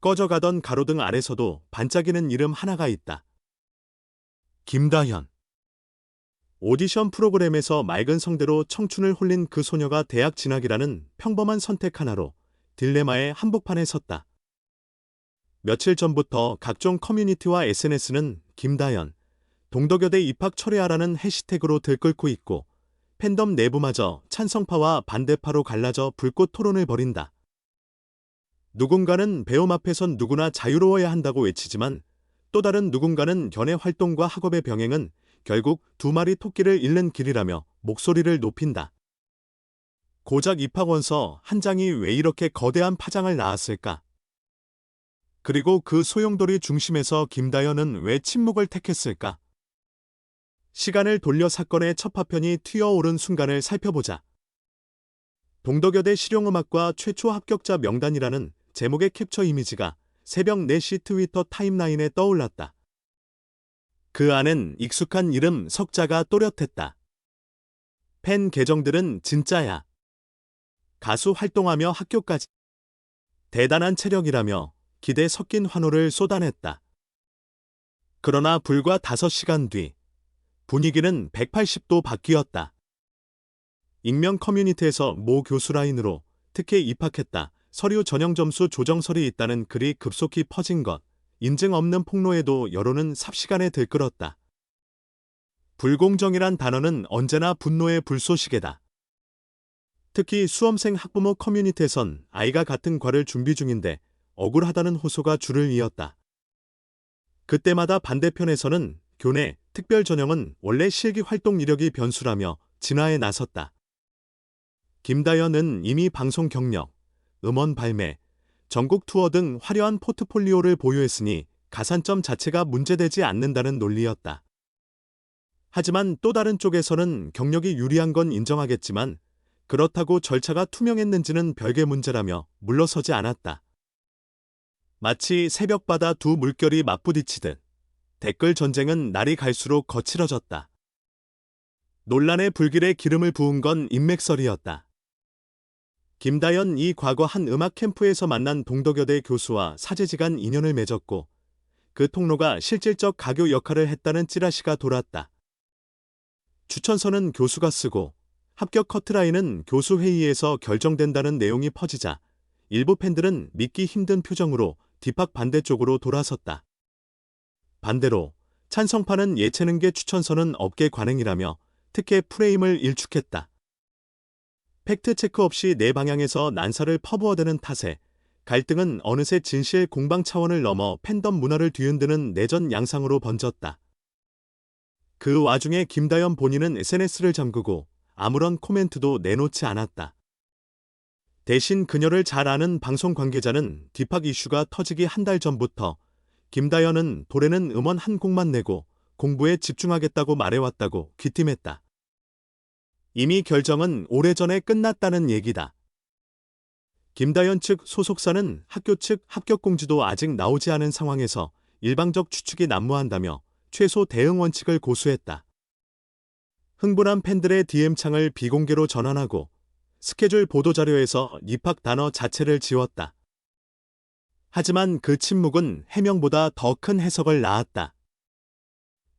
꺼져가던 가로등 아래서도 반짝이는 이름 하나가 있다. 김다현. 오디션 프로그램에서 맑은 성대로 청춘을 홀린 그 소녀가 대학 진학이라는 평범한 선택 하나로 딜레마의 한복판에 섰다. 며칠 전부터 각종 커뮤니티와 SNS는 김다연, 동덕여대 입학 철회하라는 해시태그로 들끓고 있고 팬덤 내부마저 찬성파와 반대파로 갈라져 불꽃 토론을 벌인다. 누군가는 배움 앞에선 누구나 자유로워야 한다고 외치지만 또 다른 누군가는 연애 활동과 학업의 병행은 결국 두 마리 토끼를 잃는 길이라며 목소리를 높인다. 고작 입학원서 한 장이 왜 이렇게 거대한 파장을 낳았을까? 그리고 그 소용돌이 중심에서 김다연은 왜 침묵을 택했을까? 시간을 돌려 사건의 첫 파편이 튀어오른 순간을 살펴보자. 동덕여대 실용음악과 최초 합격자 명단이라는 제목의 캡처 이미지가 새벽 4시 트위터 타임라인에 떠올랐다. 그 안엔 익숙한 이름 석자가 또렷했다. 팬 계정들은 진짜야. 가수 활동하며 학교까지. 대단한 체력이라며 기대 섞인 환호를 쏟아냈다. 그러나 불과 5시간 뒤 분위기는 180도 바뀌었다. 익명 커뮤니티에서 모 교수 라인으로 특혜 입학했다. 서류 전형 점수 조정설이 있다는 글이 급속히 퍼진 것. 인증 없는 폭로에도 여론은 삽시간에 들끓었다. 불공정이란 단어는 언제나 분노의 불쏘시개다. 특히 수험생 학부모 커뮤니티에선 아이가 같은 과를 준비 중인데 억울하다는 호소가 줄을 이었다. 그때마다 반대편에서는 교내, 특별 전형은 원래 실기 활동 이력이 변수라며 진화에 나섰다. 김다연은 이미 방송 경력, 음원 발매, 전국 투어 등 화려한 포트폴리오를 보유했으니 가산점 자체가 문제되지 않는다는 논리였다. 하지만 또 다른 쪽에서는 경력이 유리한 건 인정하겠지만 그렇다고 절차가 투명했는지는 별개 문제라며 물러서지 않았다. 마치 새벽바다 두 물결이 맞부딪히듯 댓글 전쟁은 날이 갈수록 거칠어졌다. 논란의 불길에 기름을 부은 건 인맥설이었다. 김다연 이 과거 한 음악 캠프에서 만난 동덕여대 교수와 사제지간 인연을 맺었고 그 통로가 실질적 가교 역할을 했다는 찌라시가 돌았다. 추천서는 교수가 쓰고 합격 커트라인은 교수 회의에서 결정된다는 내용이 퍼지자 일부 팬들은 믿기 힘든 표정으로 뒷박 반대쪽으로 돌아섰다. 반대로 찬성파는 예체능계 추천서는 업계 관행이라며 특혜 프레임을 일축했다. 팩트체크 없이 내 방향에서 난사를 퍼부어대는 탓에 갈등은 어느새 진실 공방 차원을 넘어 팬덤 문화를 뒤흔드는 내전 양상으로 번졌다. 그 와중에 김다연 본인은 SNS를 잠그고 아무런 코멘트도 내놓지 않았다. 대신 그녀를 잘 아는 방송 관계자는 뒷팍 이슈가 터지기 한 달 전부터 김다연은 돌에는 음원 한 곡만 내고 공부에 집중하겠다고 말해왔다고 귀띔했다. 이미 결정은 오래전에 끝났다는 얘기다. 김다연 측 소속사는 학교 측 합격 공지도 아직 나오지 않은 상황에서 일방적 추측이 난무한다며 최소 대응 원칙을 고수했다. 흥분한 팬들의 DM창을 비공개로 전환하고 스케줄 보도자료에서 입학 단어 자체를 지웠다. 하지만 그 침묵은 해명보다 더 큰 해석을 낳았다.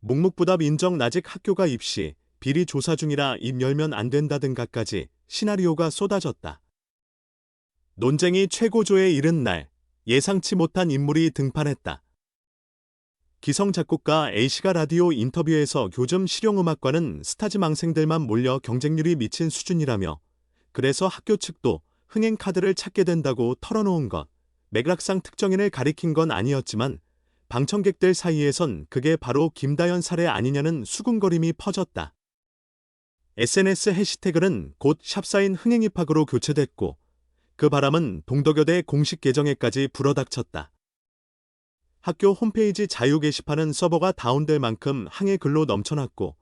묵묵부답 인정 나직 학교가 입시, 비리 조사 중이라 입 열면 안 된다 등가까지 시나리오가 쏟아졌다. 논쟁이 최고조에 이른 날 예상치 못한 인물이 등판했다. 기성 작곡가 A씨가 라디오 인터뷰에서 요즘 실용음악과는 스타즈 망생들만 몰려 경쟁률이 미친 수준이라며 그래서 학교 측도 흥행 카드를 찾게 된다고 털어놓은 것. 맥락상 특정인을 가리킨 건 아니었지만 방청객들 사이에선 그게 바로 김다연 사례 아니냐는 수군거림이 퍼졌다. SNS 해시태그는 곧 샵사인 흥행 입학으로 교체됐고 그 바람은 동덕여대 공식 계정에까지 불어닥쳤다. 학교 홈페이지 자유 게시판은 서버가 다운될 만큼 항해 글로 넘쳐났고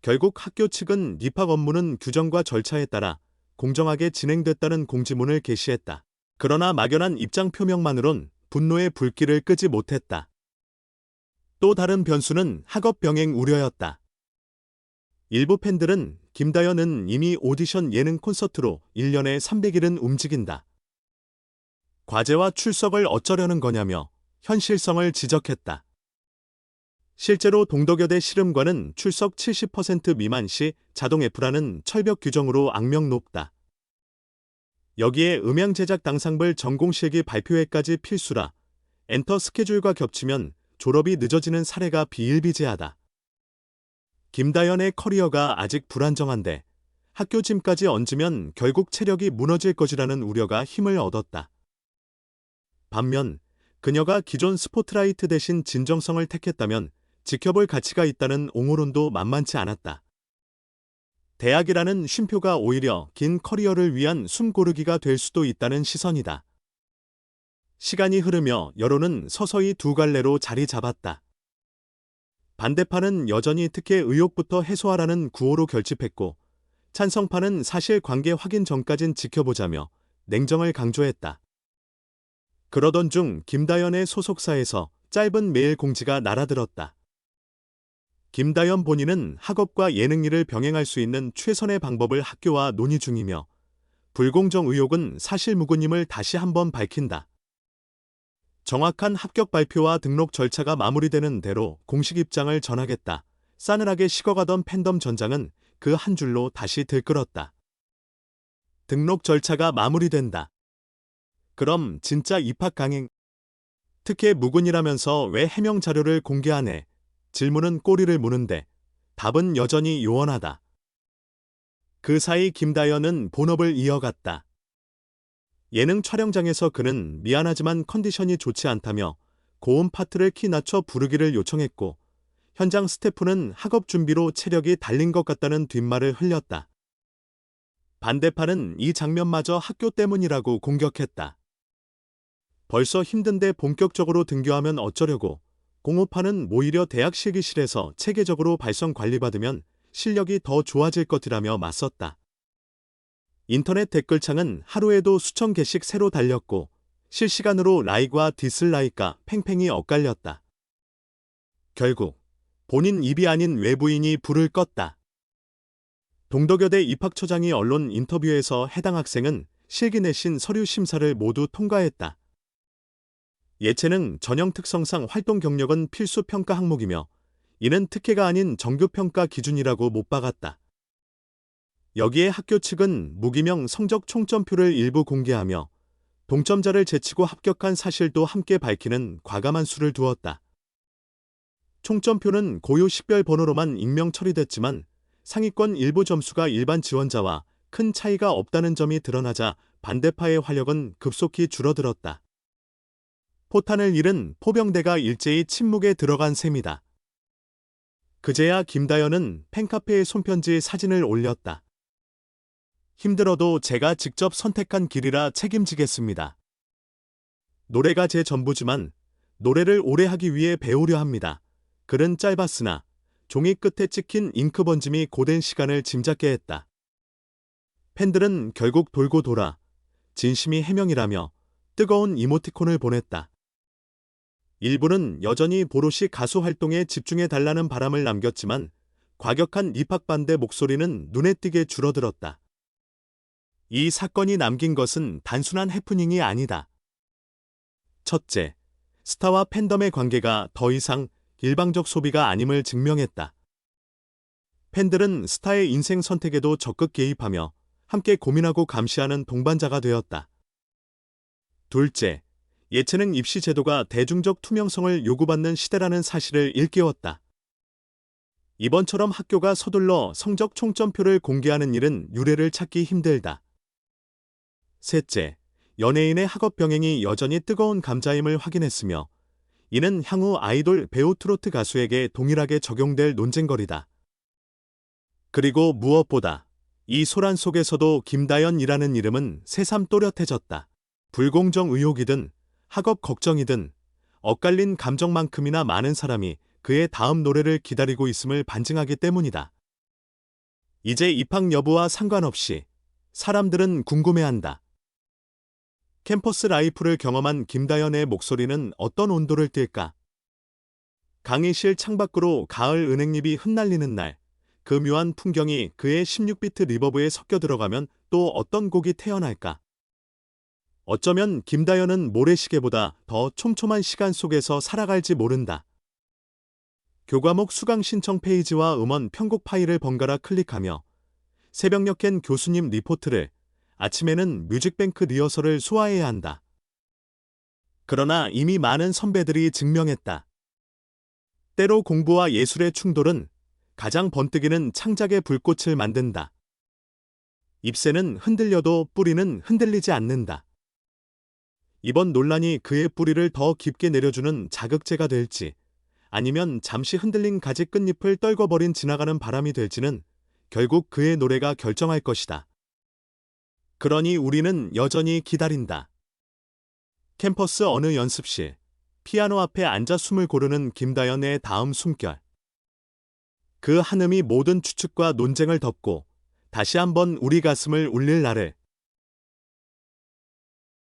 결국 학교 측은 입학 업무는 규정과 절차에 따라 공정하게 진행됐다는 공지문을 게시했다. 그러나 막연한 입장 표명만으론 분노의 불길을 끄지 못했다. 또 다른 변수는 학업 병행 우려였다. 일부 팬들은 김다연은 이미 오디션 예능 콘서트로 1년에 300일은 움직인다. 과제와 출석을 어쩌려는 거냐며 현실성을 지적했다. 실제로 동덕여대 실음과는 출석 70% 미만 시 자동 F라는 철벽 규정으로 악명 높다. 여기에 음향 제작 당상벌 전공 실기 발표회까지 필수라 엔터 스케줄과 겹치면 졸업이 늦어지는 사례가 비일비재하다. 김다연의 커리어가 아직 불안정한데 학교 짐까지 얹으면 결국 체력이 무너질 것이라는 우려가 힘을 얻었다. 반면 그녀가 기존 스포트라이트 대신 진정성을 택했다면 지켜볼 가치가 있다는 옹호론도 만만치 않았다. 대학이라는 쉼표가 오히려 긴 커리어를 위한 숨고르기가 될 수도 있다는 시선이다. 시간이 흐르며 여론은 서서히 두 갈래로 자리 잡았다. 반대파는 여전히 특혜 의혹부터 해소하라는 구호로 결집했고, 찬성파는 사실 관계 확인 전까진 지켜보자며 냉정을 강조했다. 그러던 중 김다연의 소속사에서 짧은 메일 공지가 날아들었다. 김다연 본인은 학업과 예능 일을 병행할 수 있는 최선의 방법을 학교와 논의 중이며 불공정 의혹은 사실무근임을 다시 한번 밝힌다. 정확한 합격 발표와 등록 절차가 마무리되는 대로 공식 입장을 전하겠다. 싸늘하게 식어가던 팬덤 전장은 그 한 줄로 다시 들끓었다. 등록 절차가 마무리된다. 그럼 진짜 입학 강행. 특혜 무근이라면서 왜 해명 자료를 공개하네. 질문은 꼬리를 무는데 답은 여전히 요원하다. 그 사이 김다연은 본업을 이어갔다. 예능 촬영장에서 그는 미안하지만 컨디션이 좋지 않다며 고음 파트를 키 낮춰 부르기를 요청했고 현장 스태프는 학업 준비로 체력이 달린 것 같다는 뒷말을 흘렸다. 반대파는 이 장면마저 학교 때문이라고 공격했다. 벌써 힘든데 본격적으로 등교하면 어쩌려고 공업파는 오히려 대학 실기실에서 체계적으로 발성 관리받으면 실력이 더 좋아질 것이라며 맞섰다. 인터넷 댓글창은 하루에도 수천 개씩 새로 달렸고 실시간으로 라이과 디슬라이가 팽팽히 엇갈렸다. 결국 본인 입이 아닌 외부인이 불을 껐다. 동덕여대 입학처장이 언론 인터뷰에서 해당 학생은 실기 내신 서류 심사를 모두 통과했다. 예체능 전형 특성상 활동 경력은 필수 평가 항목이며 이는 특혜가 아닌 정규 평가 기준이라고 못 박았다. 여기에 학교 측은 무기명 성적 총점표를 일부 공개하며 동점자를 제치고 합격한 사실도 함께 밝히는 과감한 수를 두었다. 총점표는 고유 식별 번호로만 익명 처리됐지만 상위권 일부 점수가 일반 지원자와 큰 차이가 없다는 점이 드러나자 반대파의 활력은 급속히 줄어들었다. 포탄을 잃은 포병대가 일제히 침묵에 들어간 셈이다. 그제야 김다연은 팬카페에 손편지 사진을 올렸다. 힘들어도 제가 직접 선택한 길이라 책임지겠습니다. 노래가 제 전부지만 노래를 오래 하기 위해 배우려 합니다. 글은 짧았으나 종이 끝에 찍힌 잉크 번짐이 고된 시간을 짐작게 했다. 팬들은 결국 돌고 돌아 진심이 해명이라며 뜨거운 이모티콘을 보냈다. 일부는 여전히 보롯이 가수 활동에 집중해 달라는 바람을 남겼지만 과격한 입학 반대 목소리는 눈에 띄게 줄어들었다. 이 사건이 남긴 것은 단순한 해프닝이 아니다. 첫째, 스타와 팬덤의 관계가 더 이상 일방적 소비가 아님을 증명했다. 팬들은 스타의 인생 선택에도 적극 개입하며 함께 고민하고 감시하는 동반자가 되었다. 둘째, 예체능 입시 제도가 대중적 투명성을 요구받는 시대라는 사실을 일깨웠다. 이번처럼 학교가 서둘러 성적 총점표를 공개하는 일은 유례를 찾기 힘들다. 셋째, 연예인의 학업 병행이 여전히 뜨거운 감자임을 확인했으며 이는 향후 아이돌 배우 트로트 가수에게 동일하게 적용될 논쟁거리다. 그리고 무엇보다 이 소란 속에서도 김다연이라는 이름은 새삼 또렷해졌다. 불공정 의혹이든 학업 걱정이든 엇갈린 감정만큼이나 많은 사람이 그의 다음 노래를 기다리고 있음을 반증하기 때문이다. 이제 입학 여부와 상관없이 사람들은 궁금해한다. 캠퍼스 라이프를 경험한 김다연의 목소리는 어떤 온도를 띨까? 강의실 창밖으로 가을 은행잎이 흩날리는 날, 그 묘한 풍경이 그의 16비트 리버브에 섞여 들어가면 또 어떤 곡이 태어날까? 어쩌면 김다연은 모래시계보다 더 촘촘한 시간 속에서 살아갈지 모른다. 교과목 수강 신청 페이지와 음원 편곡 파일을 번갈아 클릭하며 새벽녘엔 교수님 리포트를, 아침에는 뮤직뱅크 리허설을 소화해야 한다. 그러나 이미 많은 선배들이 증명했다. 때로 공부와 예술의 충돌은 가장 번뜩이는 창작의 불꽃을 만든다. 잎새는 흔들려도 뿌리는 흔들리지 않는다. 이번 논란이 그의 뿌리를 더 깊게 내려주는 자극제가 될지, 아니면 잠시 흔들린 가지 끝잎을 떨궈버린 지나가는 바람이 될지는 결국 그의 노래가 결정할 것이다. 그러니 우리는 여전히 기다린다. 캠퍼스 어느 연습실, 피아노 앞에 앉아 숨을 고르는 김다연의 다음 숨결. 그 한음이 모든 추측과 논쟁을 덮고 다시 한번 우리 가슴을 울릴 날을